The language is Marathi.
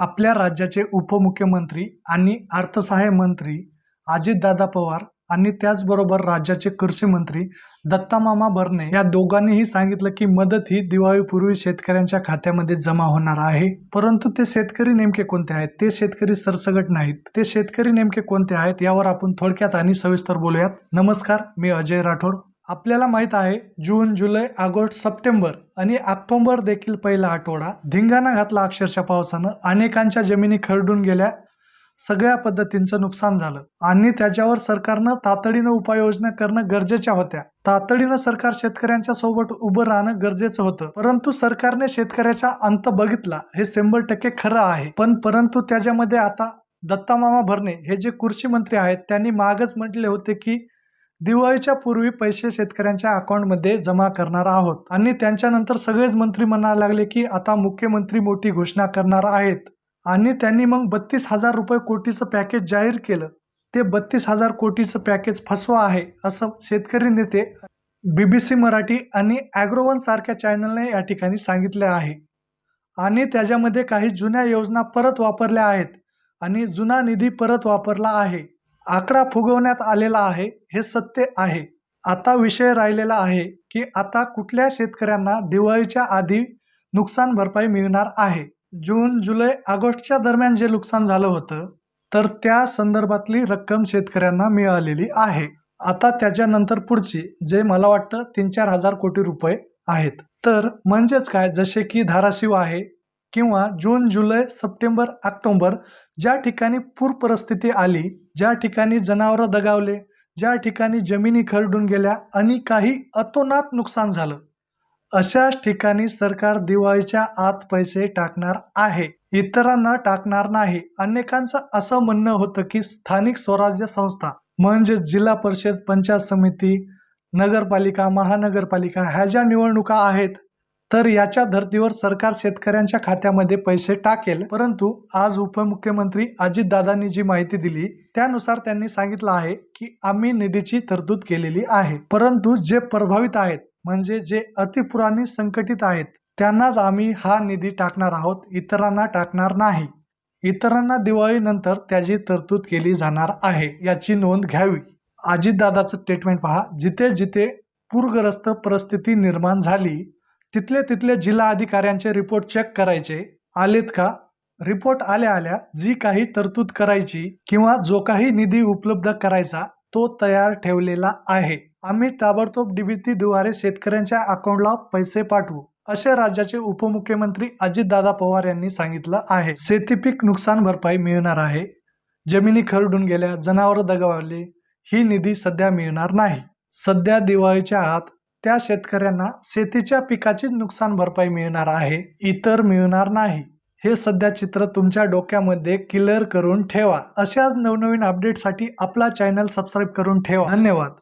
आपल्या राज्याचे उपमुख्यमंत्री आणि अर्थसहाय्य मंत्री अजितदादा पवार आणि त्याचबरोबर राज्याचे कृषी मंत्री दत्तामामा बर्ने या दोघांनीही सांगितलं की मदत ही दिवाळीपूर्वी शेतकऱ्यांच्या खात्यामध्ये जमा होणार आहे. परंतु ते शेतकरी नेमके कोणते आहेत? ते शेतकरी सरसगट नाहीत. ते शेतकरी नेमके कोणते आहेत? यावर आपण थोडक्यात आणि सविस्तर बोलूयात. नमस्कार मी अजय राठोड. आपल्याला माहीत आहे जून जुलै ऑगस्ट सप्टेंबर आणि ऑक्टोबर देखील पहिला आठवडा. धिंगाणा घातला अक्षरशः पावसानं. अनेकांच्या जमिनी खरडून गेल्या. सगळ्या पद्धतींचं नुकसान झालं. आणि त्याच्यावर सरकारनं तातडीनं उपाययोजना करणं गरजेच्या होत्या. तातडीनं सरकार शेतकऱ्यांच्या सोबत उभं राहणं गरजेचं होतं. परंतु सरकारने शेतकऱ्याचा अंत बघितला हे शंभर टक्के खरं आहे. पण परंतु त्याच्यामध्ये आता दत्तामामा भरणे हे जे कृषी मंत्री आहेत त्यांनी मागच म्हटले होते की दिवाळीच्या पूर्वी पैसे शेतकऱ्यांच्या अकाउंटमध्ये जमा करणार आहोत. आणि त्यांच्यानंतर सगळेच मंत्री म्हणायला लागले की आता मुख्यमंत्री मोठी घोषणा करणार आहेत. आणि त्यांनी मग बत्तीस हजार रुपये कोटीचं पॅकेज जाहीर केलं. ते बत्तीस हजार कोटीचं पॅकेज फसवा आहे असं शेतकरी नेते बीबीसी मराठी आणि ॲग्रोवन सारख्या चॅनलने या ठिकाणी सांगितले आहे. आणि त्याच्यामध्ये काही जुन्या योजना परत वापरल्या आहेत. आणि जुना निधी परत वापरला आहे. आकडा फुगवण्यात आलेला आहे हे सत्य आहे. आता विषय राहिलेला आहे की आता कुठल्या शेतकऱ्यांना दिवाळीच्या आधी नुकसान भरपाई मिळणार आहे? जून जुलै ऑगस्टच्या दरम्यान जे नुकसान झालं होतं तर त्या संदर्भातली रक्कम शेतकऱ्यांना मिळालेली आहे. आता त्याच्यानंतर पुढची जे मला वाटतं तीन चार हजार कोटी रुपये आहेत. तर म्हणजेच काय? जसे की धाराशिव आहे किंवा जून जुलै सप्टेंबर ऑक्टोंबर ज्या ठिकाणी पूर परिस्थिती आली ज्या ठिकाणी जनावरं दगावले ज्या ठिकाणी जमिनी खरडून गेल्या आणि काही अतोनात नुकसान झालं अशाच ठिकाणी सरकार दिवाळीच्या आत पैसे टाकणार आहे. इतरांना टाकणार नाही. अनेकांचं असं म्हणणं होतं की स्थानिक स्वराज्य संस्था म्हणजे जिल्हा परिषद पंचायत समिती नगरपालिका महानगरपालिका ह्या ज्या निवडणुका आहेत तर याच्या धर्तीवर सरकार शेतकऱ्यांच्या खात्यामध्ये पैसे टाकेल. परंतु आज उपमुख्यमंत्री अजितदादांनी जी माहिती दिली त्यानुसार त्यांनी सांगितलं आहे की आम्ही निधीची तरतूद केलेली आहे. परंतु जे प्रभावित आहेत म्हणजे जे अतिपुराणी संकटित आहेत त्यांनाच आम्ही हा निधी टाकणार आहोत इतरांना टाकणार नाही. इतरांना दिवाळीनंतर त्याची तरतूद केली जाणार आहे याची नोंद घ्यावी. अजितदादाचं स्टेटमेंट पहा. जिथे जिथे पूरग्रस्त परिस्थिती निर्माण झाली तिथले तिथल्या जिल्हा अधिकाऱ्यांचे रिपोर्ट चेक करायचे. आलेत का? रिपोर्ट आल्या आल्या जी काही तरतूद करायची किंवा जो काही निधी उपलब्ध करायचा तो तयार ठेवलेला आहे. आम्ही ताबडतोब डीबीटीद्वारे शेतकऱ्यांच्या अकाउंटला पैसे पाठवू असे राज्याचे उपमुख्यमंत्री अजितदादा पवार यांनी सांगितलं आहे. शेतीपीक नुकसान भरपाई मिळणार आहे. जमिनी खरडून गेल्या जनावर दगावली ही निधी सध्या मिळणार नाही. सध्या दिवाळीच्या आत त्या शेतकऱ्यांना शेतीच्या पिकाची नुकसान भरपाई मिळणार आहे इतर मिळणार नाही. हे सध्या चित्र तुमच्या डोक्यामध्ये क्लिअर करून ठेवा. अशाच नवनवीन अपडेटसाठी आपला चॅनल सबस्क्राईब करून ठेवा. धन्यवाद.